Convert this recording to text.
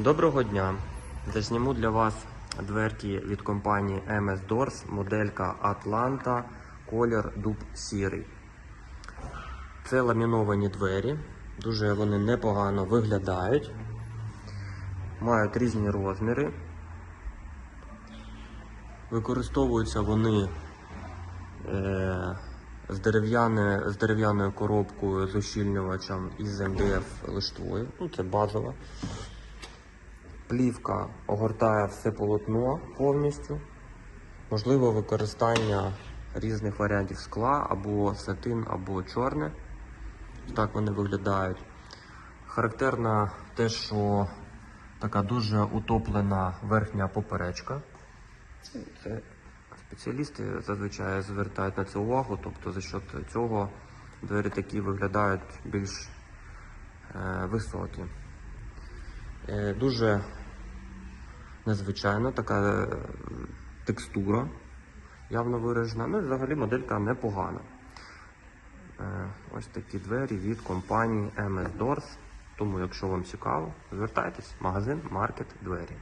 Доброго дня! Засніму для вас дверки від компанії MS Doors, моделька Atlanta, колір дуб сірий. Це ламіновані двері, дуже вони непогано виглядають, мають різні розміри. Використовуються вони е, з, дерев'яне, з дерев'яною коробкою з ущільнювачем із МДФ лиштвою. Ну, це базова. Плівка огортає все полотно повністю. Можливо використання різних варіантів скла або сатин, або чорне. Так вони виглядають. Характерно те, що така дуже утоплена верхня поперечка. Це спеціалісти зазвичай звертають на це увагу, тобто за счет цього двері такі виглядають більш е, високі. Е, Дуже незвичайна така е, текстура явно виражена. Ну і взагалі моделька непогана. Е, Ось такі двері від компанії MS Doors. Тому, якщо вам цікаво, звертайтесь, магазин Маркет Двері.